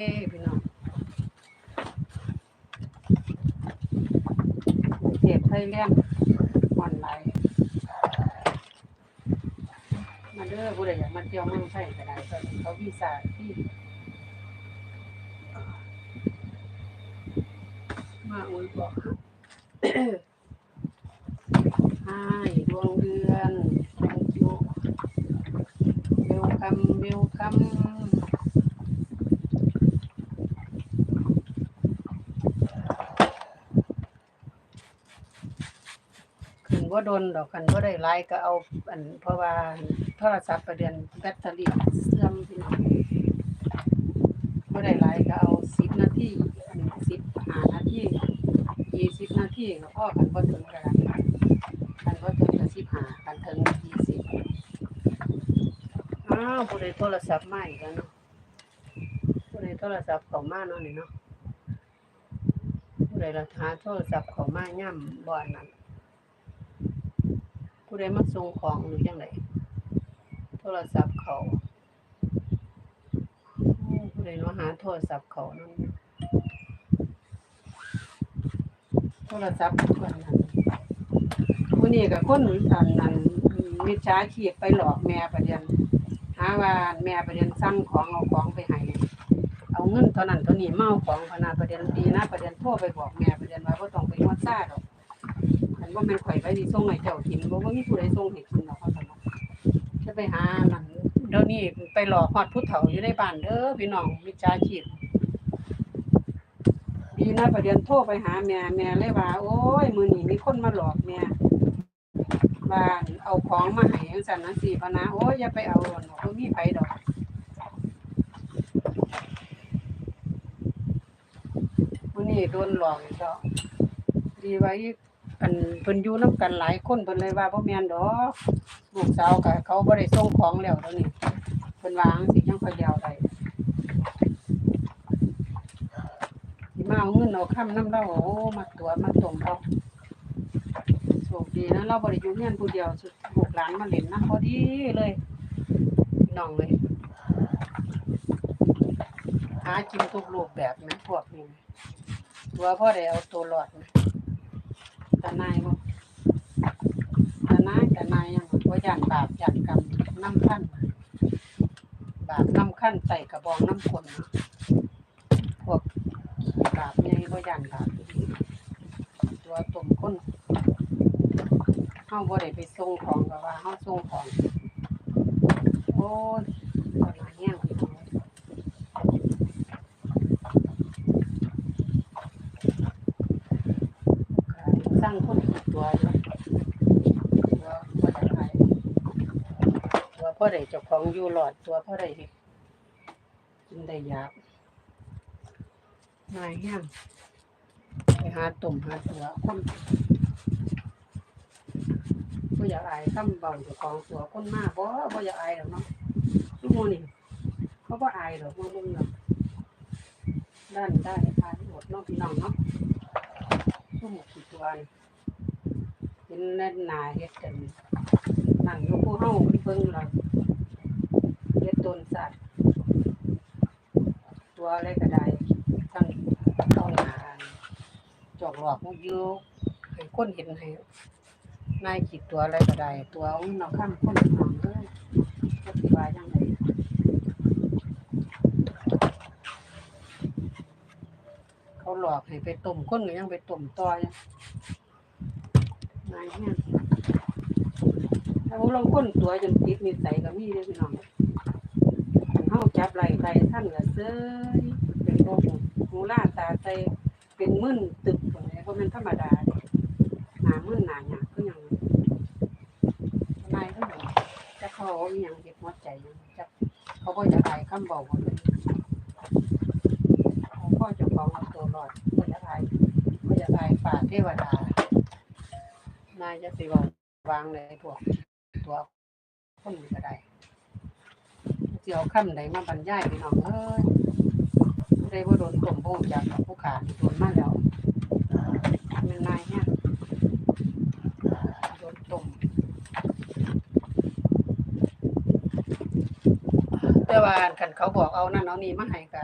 พี่น้องเจ็บไทยแลนด์ออนไลน์มาเด้อผู้ใดอยากมาเที่ยวเมืองไทยก็ได้ตอนนี้เขาวีซ่าที่มาอุ้ยบอกให้ดวงเดือน thank you welcome welcome ว่าโดนดอกกันว่าได้ไลก็เอาอันเพราะว่าโทรศัพท์ประเด็นแบตเตอรี่เสื่อมพี่น้องว่าได้ไลก็เอาสิบนาทีอันสิบห้านาทียี่สิบนาทีก็พอกันพอถึงกันกันพอถึงก็สิบห้ากันถึงยี่สิบอ้าวผู้ใดโทรศัพท์มาอีกแล้วเนาะผู้ใดโทรศัพท์เข้ามาเนาะนี่เนาะผู้ใดราหาโทรศัพท์เข้ามาย่ำบ่อนนั้น ผู้ใดมาส่งของหรือยังไงโทรศัพท์เขาผู้ใดมาหาโทรศัพท์เขานั่นโทรศัพท์คนนั้นผู้นี้กับคนอันนั้นมิจฉาชีพไปหลอกแม่ประเด็นหาว่าแม่ประเด็นสั่งของเอาของไปให้เอาเงินเท่านั้นเท่านี้เมาของพนาประเด็นดีนะประเด็นโทรไปบอกแม่ประเด็นว่าบ่ต้องไปฮอดซ่าดอก อันว่าม่นข่อยไว้ที่ส่งให้เจ้ากินบ่ว่ามีผู้ใดส่งให้กินดอกเขาซั่นเนาะจะไปหานั่นเดี๋ยวนี้ไปหลอกฮอดผู้เฒ่าอยู่ในบ้านเด้อพี่น้องมิจฉาชีพดีนะประเดี๋ยวโทรไปหาแม่แม่เลยว่า โอ้ยมื้อนี้มีคนมาหลอกแม่ว่าเอาของมาให้จังซั่นจังซี่พนะโอ้ยอย่าไปเอาหรอกบ่มีไผดอกมื้อนี้โดนหลอกอีกแล้วดีไว้ อันเพิ่นอยู่นํกันหลายคนเพิ่นเลยว่าบ่แม่นดอกลูกสาวก็เขาบ่ได้ส่งของแล้วเดี๋ยวนี้เพิ่นวางซี่จังค่อยเดียวได้สิมาเอาเงินเอาค้ำนำเราโอ้มาตัวมาตมเราโชคดีนะเราบ่ได้อยู่เฮียนผู้เดียวสุดลูกหลานมาเล่นนำพอดีเลยน้องเลยหากินทุกรูปแบบนะพวกนี้ตัวพ่อได้เอาตัวรอดนะ ตานายบ่ตานายตานายยังบ่ย่านบาปย่านกรรมน้ำขั้นบาปน้ำขั้นใส่กระบองน้ำคนพวกบาปใหญ่บ่ย่านบาปตัวตุ่มคนเฮาบ่ได้ไปส่งของก็ว่าเฮาส่งของโอ้ยตอนนั้นแห้งพี่น้อง สร้งคนผิดตัวอยู่ตัวบ่อได้ขายตัวพ่อได้เจ้าของอยู่หลอดตัวพ่อได้เฮ็ดกินได้ยากนายแห้งไปหาตุ่มหาตัวคนบ่อยากอายคำเบาเจ้าของตัวคนมากบ่บ่อยากอายหรอกเนาะทุกโมนี่เขาบ่อายหรอกบ่มึงหรอกด้านได้ทานหมดนาะพี่น้องเนาะทุกหมดกี่ตัวนี่เห็ นแน่นหนาเฮ็ดกันนั่งอยู่ผู้เฮาเบิ่งเราเฮ็ดต้นสัตว์ตัวอะไรก็ได้ทั้งต้นหนาจอกหลอกมุกยู่ให้คนเห็นให้นายคิดตัวอะไรก็ได้ ตัวเอาเนาข้ามคนน้องเอ้ยก็สิว่าจังไดเขาหลอกให้ไปต้มคนก็ยังไปต้มต่อย นายเนี่ยถ้าลองคนตัวจนติดนิสัยก็มีเด้อพี่น้องคันเฮาจับไหล่ใครท่านก็เซยเป็นโรคหูล่าตาใจเป็นมึนตึกบ่แม่นบ่แม่นธรรมดาหนามึนหนาหยาบคือหยังนายเขาบอกจะเขาอาอีหยังเฮ็ดหัวใจยังจักเขาบ่อยากอายคำเว้าของเพิ่นพ่อจ้าของตัวรอดบ่อยากอายบ่อยากอายฝ่าเทวดาายจะสิเว้าวางเลยพวกตัวคนก็ได้สิเอาคำใดมาบรรยายพี่น้องเอ้ยผู้ใดบ่โดนต้มบ่รู้จักกับผู้ขารโดนมาแล้วม่นนายเนี่ยโดนต้มแต่ว่าคันเขาบอกเอานั่นเอานี่มาให้ก็